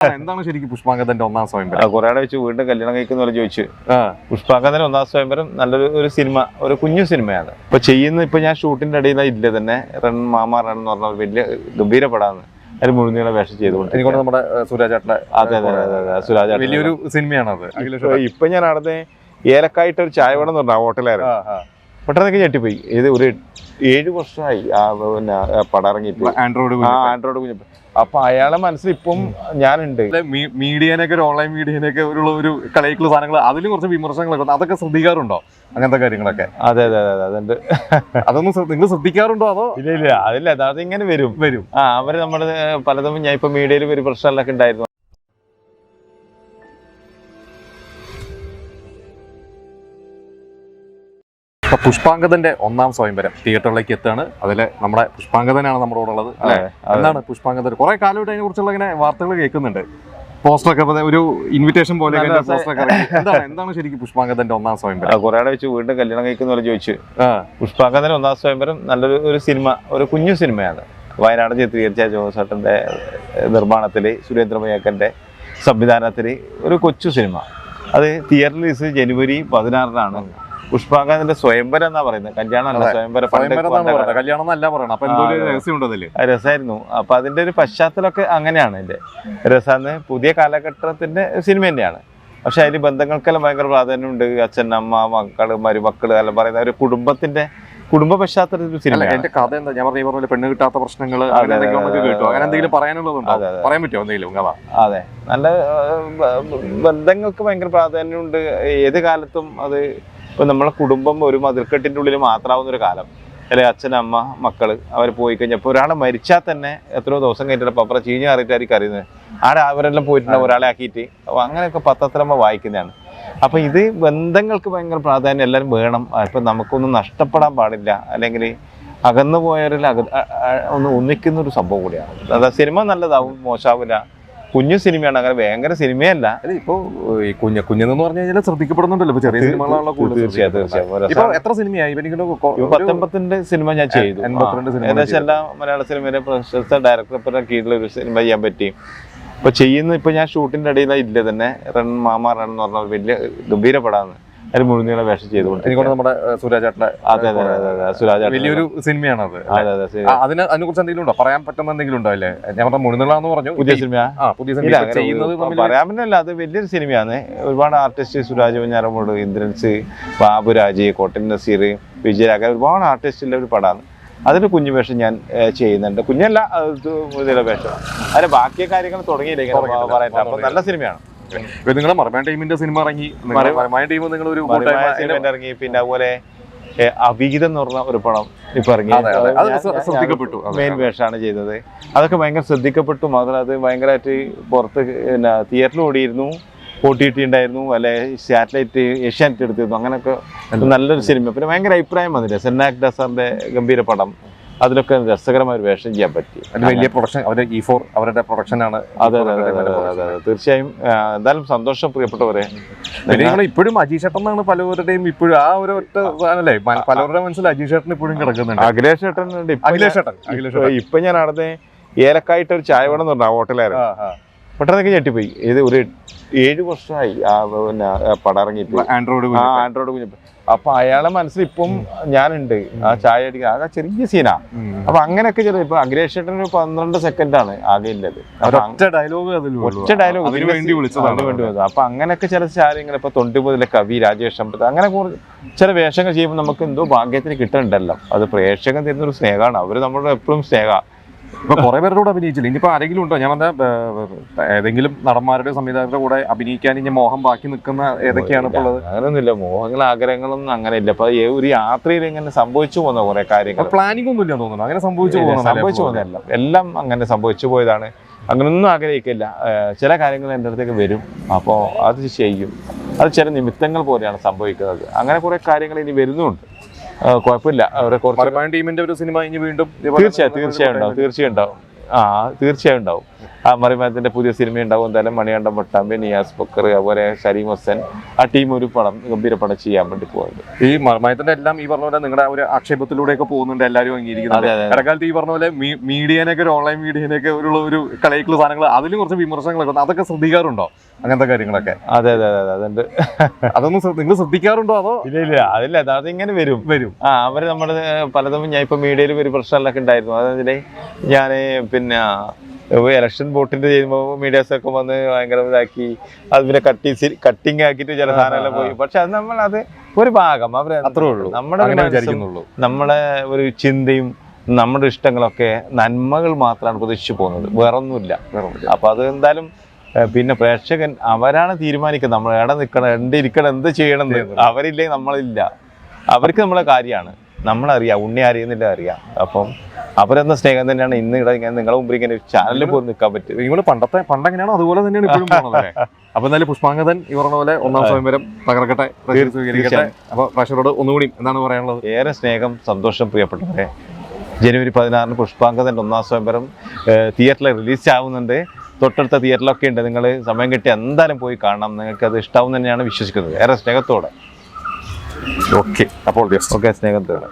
എന്താണ് ശരിക്കും പുഷ്പാങ്കതന്റെ ഒന്നാം സ്വയംവരം? കുറെ വെച്ച് വീണ്ടും കല്യാണം കഴിക്കുന്ന പോലെ ചോദിച്ചു. ആ, പുഷ്പാങ്കതന്റെ ഒന്നാം സ്വയംവരം നല്ലൊരു ഒരു സിനിമ ഒരു കുഞ്ഞു സിനിമയാണ്. ഇപ്പൊ ചെയ്യുന്ന ഇപ്പൊ ഞാൻ ഷൂട്ടിന്റെ ഇടയിൽ ഇല്ല തന്നെ റൺ മാമ റൺ എന്ന് പറഞ്ഞ ഒരു വലിയ ഗംഭീര പടാണ് അതിൽ മുഴുനീള വേഷം ചെയ്തുകൊണ്ട് എനിക്കൊണ്ട് നമ്മുടെ സുരാജേട്ടന്റെ അതെ അതെ അതെ അതെ സുരാജ് വലിയൊരു സിനിമയാണ് അത്. ഇപ്പൊ- ഞാൻ അവിടുത്തെ ഏലക്കായിട്ട് ഒരു ചായ വേണം എന്ന് പറഞ്ഞ ഹോട്ടലായിരുന്നു. പെട്ടെന്നൊക്കെ ഞെട്ടിപ്പോയി. ഇത് ഒരു ഏഴ് വർഷമായി. ആ പിന്നെ പടം ഇറങ്ങിയിട്ട് ആൻഡ്രോയിഡ് ആ ആൻഡ്രോയിഡ് കുഞ്ഞ് അപ്പൊ അയാളെ മനസ്സിൽ ഇപ്പം ഞാനുണ്ട്. മീഡിയനൊക്കെ ഒരു ഓൺലൈൻ മീഡിയനൊക്കെ ഒരു ഒരു കളിയിലുള്ള സാധനങ്ങൾ അതിലും കുറച്ച് വിമർശനങ്ങളൊക്കെ ഉണ്ട്. അതൊക്കെ ശ്രദ്ധിക്കാറുണ്ടോ? അങ്ങനത്തെ കാര്യങ്ങളൊക്കെ? അതെ അതെ അതെ അതുണ്ട്. അതൊന്നും നിങ്ങൾ ശ്രദ്ധിക്കാറുണ്ടോ അതോ? ഇല്ല ഇല്ല അതില്ല. ഇങ്ങനെ വരും. വരും. ആ അവർ നമ്മുടെ പലതും ഞാൻ ഇപ്പൊ മീഡിയയിൽ ഒരു പ്രശ്നങ്ങളൊക്കെ ഉണ്ടായിരുന്നു. പുഷ്പാങ്കതന്റെ ഒന്നാം സ്വയംവരം തിയേറ്ററിലേക്ക് എത്താണ് അതിലെ നമ്മുടെ പുഷ്പാങ്കതനാണ് നമ്മുടെ കൂടെ ഉള്ളത് അല്ലെ. എന്താണ് പുഷ്പാങ്കതൻ കുറെ കാലമായിട്ട് അതിനെ കുറിച്ചുള്ള ഇങ്ങനെ വാർത്തകൾ കേൾക്കുന്നുണ്ട്. പോസ്റ്റർ ഒക്കെ ഒരു ഇൻവിറ്റേഷൻ പോലെ എന്താണ് ശരിക്കും പുഷ്പാങ്കതന്റെ ഒന്നാം സ്വയംവരം? കുറെ വെച്ച് വീണ്ടും കല്യാണം കഴിക്കുന്ന പോലെ ചോദിച്ചു. പുഷ്പാങ്കതന്റെ ഒന്നാം സ്വയംവരം നല്ലൊരു ഒരു സിനിമ ഒരു കുഞ്ഞു സിനിമയാണ്. വയനാട് ചിത്രീകരിച്ച ജോസേട്ടന്റെ നിർമ്മാണത്തിൽ സുരേന്ദ്രമയ്യക്കന്റെ സംവിധാനത്തിൽ ഒരു കൊച്ചു സിനിമ. അത് തിയേറ്റർ റിലീസ് ജനുവരി പതിനാറിനാണ്. പുഷ്പാങ്കതന്റെ സ്വയംവരം എന്നാ പറയുന്നത്? കല്യാണം അല്ല സ്വയംവരം കല്യാണം എന്നല്ല പറയണം അപ്പൊ എന്തോ. രഹസ്യം രസമായിരുന്നു അപ്പൊ അതിന്റെ ഒരു പശ്ചാത്തലമൊക്കെ അങ്ങനെയാണ് എന്റെ രസാന്ന് പുതിയ കാലഘട്ടത്തിന്റെ സിനിമ തന്നെയാണ് പക്ഷെ അതിൽ ബന്ധങ്ങൾക്കെല്ലാം ഭയങ്കര പ്രാധാന്യമുണ്ട്. അച്ഛൻ അമ്മ മക്കൾ മരുമക്കൾ എല്ലാം പറയുന്ന ഒരു കുടുംബത്തിന്റെ കുടുംബ പശ്ചാത്തലത്തിൽ സിനിമ എന്റെ കഥ എന്താ? ഞാൻ പറഞ്ഞ പോലെ പെണ്ണ് കിട്ടാത്ത പ്രശ്നങ്ങൾ അതെ, അങ്ങനെ എന്തെങ്കിലും പറയാനുള്ളതുണ്ടോ. പറയാൻ പറ്റുമോ എന്തെങ്കിലും? കഥ അതെ. നല്ല ബന്ധങ്ങൾക്ക് ഭയങ്കര പ്രാധാന്യമുണ്ട്. ഏത് കാലത്തും അത് ഇപ്പൊ നമ്മളെ കുടുംബം ഒരു മതിൽക്കെട്ടിന്റെ ഉള്ളിൽ മാത്രമാവുന്ന ഒരു കാലം. അല്ലെ അച്ഛൻ അമ്മ മക്കൾ അവർ പോയി കഴിഞ്ഞപ്പോൾ ഒരാളെ മരിച്ചാൽ തന്നെ എത്രയോ ദിവസം കഴിഞ്ഞിട്ട് പപ്പറ ചീഞ്ഞ് അറിയിട്ടായിരിക്കും അറിയുന്നത്. ആടെ അവരെല്ലാം പോയിട്ടുണ്ടാവും ഒരാളെ ആക്കിയിട്ട്. അപ്പൊ അങ്ങനെയൊക്കെ പത്രത്തിലമ്മ വായിക്കുന്നതാണ്. അപ്പൊ ഇത് ബന്ധങ്ങൾക്ക് ഭയങ്കര പ്രാധാന്യം എല്ലാവരും വേണം. ഇപ്പം നമുക്കൊന്നും നഷ്ടപ്പെടാൻ പാടില്ല. അല്ലെങ്കിൽ അകന്നു പോയവരിൽ അക ഒന്ന് ഒന്നിക്കുന്ന ഒരു സംഭവം കൂടിയാണ്. അതാ സിനിമ നല്ലതാവും മോശമാവില്ല കുഞ്ഞു സിനിമയാണ് അങ്ങനെ ഭയങ്കര സിനിമയല്ല. കുഞ്ഞു ഇപ്പൊ കുഞ്ഞ് കുഞ്ഞെന്ന് പറഞ്ഞു കഴിഞ്ഞാൽ ശ്രദ്ധിക്കപ്പെടുന്നുണ്ടല്ലോ ഇപ്പൊ ചെറിയ സിനിമകളാണല്ലോ തീർച്ചയായും തീർച്ചയായും. എത്ര സിനിമയായി? പത്തൊമ്പത്തിന്റെ സിനിമ ഞാൻ ചെയ്തു. ഏകദേശം എല്ലാ മലയാള സിനിമയിലെ പ്രശസ്ത ഡയറക്ടറുടെ കീഴിൽ ഒരു സിനിമ ചെയ്യാൻ പറ്റി. ഇപ്പൊ ചെയ്യുന്ന ഇപ്പൊ ഞാൻ ഷൂട്ടിന്റെ ഇടയിൽ ഇല്ല തന്നെ. റൺ മാമ റൺ എന്ന് പറഞ്ഞ വലിയ ഗംഭീര അതിൽ മുഴുനീള വേഷം ചെയ്തുകൊണ്ട് എനിക്കൊണ്ട് നമ്മുടെ സുരാജേട്ടന്റെ അതെ അതെ അതെ അതെ സുരാജ് വലിയൊരു സിനിമയാണ് അത്. അതെ. അതിന് അതിനെ കുറിച്ച് എന്തെങ്കിലും ഉണ്ടോ? പറയാൻ പറ്റുന്ന എന്തെങ്കിലും ഉണ്ടോ അല്ലേ ഞാൻ പറഞ്ഞ മുഴുനിളാന്ന് പറഞ്ഞു. പുതിയ സിനിമ ആ പുതിയ സിനിമ ഇല്ല ഇപ്പൊ അങ്ങനെ ചെയ്യുന്നത് ഒരു- തമ്മിൽ പറയാൻ പറ്റില്ല. അത് വലിയൊരു സിനിമയാണ്. ഒരുപാട് ആർട്ടിസ്റ്റ് സുരാജ് വെഞ്ഞാറമൂട് ഇന്ദ്രൻസ് ബാബുരാജ് കോട്ടൻ നസീർ വിജയരാഘ ഒരുപാട് ആർട്ടിസ്റ്റിന്റെ ഒരു പടമാണ്. അതിന് കുഞ്ഞു വേഷം ഞാൻ ഏ, ചെയ്യുന്നുണ്ട്. കുഞ്ഞല്ല അത് ഇതിലെ വേഷം. അതിന്റെ ബാക്കി കാര്യങ്ങൾ തുടങ്ങിയില്ല? ഇങ്ങനെ തുടങ്ങിയിട്ടില്ല. പറയാൻ അപ്പൊ നല്ല സിനിമയാണ്. ഇപ്പൊ നിങ്ങളെ മറമാൻ ടീമിന്റെ സിനിമ ഇറങ്ങി മറ- മറമാൻ ടീം നിങ്ങൾ ഒരു ഇറങ്ങി പിന്നെ അതുപോലെ അവിഹിതം എന്ന് പറഞ്ഞ ഒരു പടം ഇപ്പൊ ഇറങ്ങി. ശ്രദ്ധിക്കപ്പെട്ടു. മെയിൻ. വേഷമാണ് ചെയ്തത്. അതൊക്കെ ഭയങ്കര ശ്രദ്ധിക്കപ്പെട്ടു. മാത്രം അത് ഭയങ്കരമായിട്ട് പുറത്ത് പിന്നെ തിയേറ്ററിൽ ഓടിയിരുന്നു. ഒ ടി ടി ഉണ്ടായിരുന്നു. അല്ലെ സാറ്റലൈറ്റ് ഏഷ്യാനെറ്റ് എടുത്തിരുന്നു. അങ്ങനെയൊക്കെ നല്ലൊരു സിനിമ. പിന്നെ ഭയങ്കര അഭിപ്രായം വന്നില്ല? സെന്നാക് ഡസാറിന്റെ ഗംഭീര പടം. അതിലൊക്കെ രസകരമായ ഒരു വേഷം ചെയ്യാൻ പറ്റി. വലിയ പ്രൊഡക്ഷൻ അവരുടെ ഇ ഫോർ അവരുടെ പ്രൊഡക്ഷൻ ആണ് അതെ അതെ അതെ അതെ അതെ അതെ. തീർച്ചയായും എന്തായാലും സന്തോഷം പ്രിയപ്പെട്ടവരെ. ഇപ്പോഴും അജീഷ് ഏട്ടൻ എന്നാണ് പലവരുടെയും ഇപ്പോഴും ആ ഒരു ഒറ്റ അല്ലേ പലവരുടെ മനസ്സിൽ അജീഷ് ഏട്ടൻ ഇപ്പോഴും കിടക്കുന്നുണ്ട്. അഖിലേഷ് ചേട്ടൻ ഏട്ടൻ അഖിലേഷ് ഇപ്പൊ- ഇപ്പൊ ഞാൻ അവിടുത്തെ ഏലക്കായിട്ട് ഒരു ചായ വേണം എന്ന് പറഞ്ഞു ഹോട്ടലായിരുന്നു ആ. പെട്ടെന്നൊക്കെ ഞെട്ടിപ്പോയി. ഇത് ഒരു ഏഴ് വർഷമായി. ആ പിന്നെ പടം ഇറങ്ങിയിട്ട് ആൻഡ്രോയിഡ്. ആൻഡ്രോയിഡ് കുഞ്ഞ് അപ്പൊ അയാളെ മനസ്സിൽ ഇപ്പം ഞാനുണ്ട്. ആ ചായ അടിക്കാൻ. ആകെ ചെറിയ സീനാ. അപ്പൊ അങ്ങനെയൊക്കെ ചെറിയ ഇപ്പൊ അഖിലേഷ് ചേട്ടന് ഒരു പന്ത്രണ്ട് സെക്കൻഡ് ആണ് ആകെ അപ്പൊ ഒറ്റ ഡയലോഗ് ഒറ്റ വേണ്ടി അപ്പൊ അങ്ങനെയൊക്കെ ചില കാര്യങ്ങൾ ഇപ്പൊ തൊണ്ടി മുതലെ കവി രാജേഷ് അമ്പത് അങ്ങനെ ചില വേഷങ്ങൾ ചെയ്യുമ്പോൾ നമുക്ക് എന്തോ ഭാഗ്യത്തിന് കിട്ടണ്ടല്ലോ. അത് പ്രേക്ഷകൻ തരുന്ന ഒരു സ്നേഹമാണ്. അവർ നമ്മളോട് എപ്പോഴും സ്നേഹ ഇപ്പൊ കുറെ പേരുടെ കൂടെ അഭിനയിച്ചില്ല? ഇനിയിപ്പോ ആരെങ്കിലും ഉണ്ടോ? ഞാൻ പറഞ്ഞ ഏതെങ്കിലും നടന്മാരുടെ സംവിധായകരുടെ കൂടെ അഭിനയിക്കാൻ ഇനി മോഹം ബാക്കി നിൽക്കുന്ന ഏതൊക്കെയാണ് ഇപ്പോൾ ഉള്ളത്? അങ്ങനെയൊന്നുമില്ല മോഹങ്ങൾ ആഗ്രഹങ്ങളൊന്നും അങ്ങനെ ഇല്ല അപ്പൊ ഒരു യാത്രയിൽ ഇങ്ങനെ സംഭവിച്ചു പോകുന്ന കുറെ കാര്യങ്ങൾ. പ്ലാനിംഗ് ഒന്നും ഇല്ല തോന്നുന്നു. അങ്ങനെ സംഭവിച്ചു പോകുന്നു സംഭവിച്ചു പോകുന്നതല്ല. എല്ലാം അങ്ങനെ സംഭവിച്ചു പോയതാണ്. അങ്ങനൊന്നും ആഗ്രഹിക്കില്ല. ചില കാര്യങ്ങൾ എന്റെ അടുത്തേക്ക് വരും. അപ്പോൾ അത് ചെയ്യും. അത് ചില നിമിത്തങ്ങൾ പോലെയാണ് സംഭവിക്കുന്നത്. അങ്ങനെ കുറേ കാര്യങ്ങൾ ഇനി വരുന്നുണ്ട്. കുഴപ്പമില്ല. അവരെ കുറച്ച് ടീമിന്റെ ഒരു സിനിമ ഇനി വീണ്ടും തീർച്ചയായും തീർച്ചയായും ഉണ്ടാവും തീർച്ചയായും ഉണ്ടാവും. ആ തീർച്ചയായും ഉണ്ടാവും. ആ മറിമാനത്തിന്റെ പുതിയ സിനിമ ഉണ്ടാവും. എന്തായാലും മണിയാണ്ടം പട്ടാമ്പി നിയാസ് ബക്കർ അതുപോലെ ഷരീം ഹുസൻ ആ ടീം ഒരു പടം ഗംഭീര പടം ചെയ്യാൻ വേണ്ടി പോകുന്നത് ഈ മർമ്മയത്തിന്റെ എല്ലാം ഈ പറഞ്ഞ പോലെ നിങ്ങളുടെ ഒരു ആക്ഷേപത്തിലൂടെയൊക്കെ പോകുന്നുണ്ട് എല്ലാവരും അംഗീകരിക്കുന്നത് അതെ, അതെ. ഇടക്കാലത്ത് ഈ പറഞ്ഞ പോലെ മീഡിയനൊക്കെ ഒരു ഓൺലൈൻ മീഡിയനൊക്കെ ഒരു ഒരു കളയിക്കുള്ള സാധനങ്ങൾ അതിലും കുറച്ച് വിമർശനങ്ങളൊക്കെ അതൊക്കെ ശ്രദ്ധിക്കാറുണ്ടോ? അങ്ങനത്തെ കാര്യങ്ങളൊക്കെ? അതെ അതെ അതെ അതെ അതുണ്ട്. അതൊന്നും നിങ്ങൾ ശ്രദ്ധിക്കാറുണ്ടോ അതോ? ഇല്ല ഇല്ല അതില്ല അതിങ്ങനെ വരും. വരും. ആ അവർ നമ്മുടെ പലതും ഞാൻ ഇപ്പൊ മീഡിയയിൽ ഒരു പ്രശ്നങ്ങളൊക്കെ ഉണ്ടായിരുന്നു. അതായത് ഞാൻ പിന്നെ ഇലക്ഷൻ ബോട്ടിന്റെ ചെയ്യുമ്പോൾ മീഡിയാസ് ഒക്കെ വന്ന് ഭയങ്കര ഇതാക്കി. അത് പിന്നെ കട്ടി കട്ടിങ് ആക്കിയിട്ട് ചില സാധനങ്ങളെല്ലാം പോയി. പക്ഷെ അത് നമ്മൾ അത് ഒരു ഭാഗം. അവർ അത്രേ ഉള്ളൂ. നമ്മുടെ നമ്മളെ ഒരു ചിന്തയും നമ്മുടെ ഇഷ്ടങ്ങളൊക്കെ നന്മകൾ മാത്രമാണ് പ്രതീക്ഷിച്ചു പോകുന്നത്. വേറൊന്നുമില്ല. അപ്പൊ അത് എന്തായാലും പിന്നെ പ്രേക്ഷകൻ അവരാണ് തീരുമാനിക്കുന്നത്. നമ്മൾ എവിടെ നിൽക്കണം എന്ത് ഇരിക്കണം എന്ത് ചെയ്യണം അവരില്ലേ അവരില്ലെങ്കിൽ നമ്മളില്ല. അവർക്ക് നമ്മളെ കാര്യമാണ്. നമ്മളറിയാം ഉണ്ണി അറിയുന്നില്ല അറിയാം. അപ്പം അവരെന്ന സ്നേഹം തന്നെയാണ് ഇന്ന് ഇവിടെ ഇങ്ങനെ നിങ്ങളെ മുമ്പിൽ ഇങ്ങനെ ചാനലിൽ പോയി നിൽക്കാൻ പറ്റും. നിങ്ങൾ പണ്ടത്തെ പണ്ടെങ്ങനെയാണോ? അതുപോലെ തന്നെയാണ് ഇപ്പോഴും പോകുന്നത് അപ്പൊ എന്നാലും പുഷ്പാങ്കതൻ ഈ പറഞ്ഞ പോലെ ഒന്നാം സ്വയംവരം തകർക്കട്ടെ സ്വീകരിക്കട്ടെ. അപ്പൊ പ്രഷറോട് ഒന്നുകൂടി എന്താണ് പറയാനുള്ളത്? ഏറെ സ്നേഹം സന്തോഷം പ്രിയപ്പെട്ടവരെ. ജനുവരി പതിനാറിന് പുഷ്പാങ്കതന്റെ ഒന്നാം സ്വയംവരം തിയേറ്ററിൽ റിലീസ് ആവുന്നുണ്ട്. തൊട്ടടുത്ത തിയേറ്ററിലൊക്കെ ഉണ്ട്. നിങ്ങൾ സമയം കിട്ടി എന്തായാലും പോയി കാണണം. നിങ്ങൾക്ക് അത് ഇഷ്ടാവും തന്നെയാണ് വിശ്വസിക്കുന്നത്. ഏറെ സ്നേഹത്തോടെ. ഓക്കെ അപ്പോൾ ഓക്കെ സ്നേഹത്തോടെ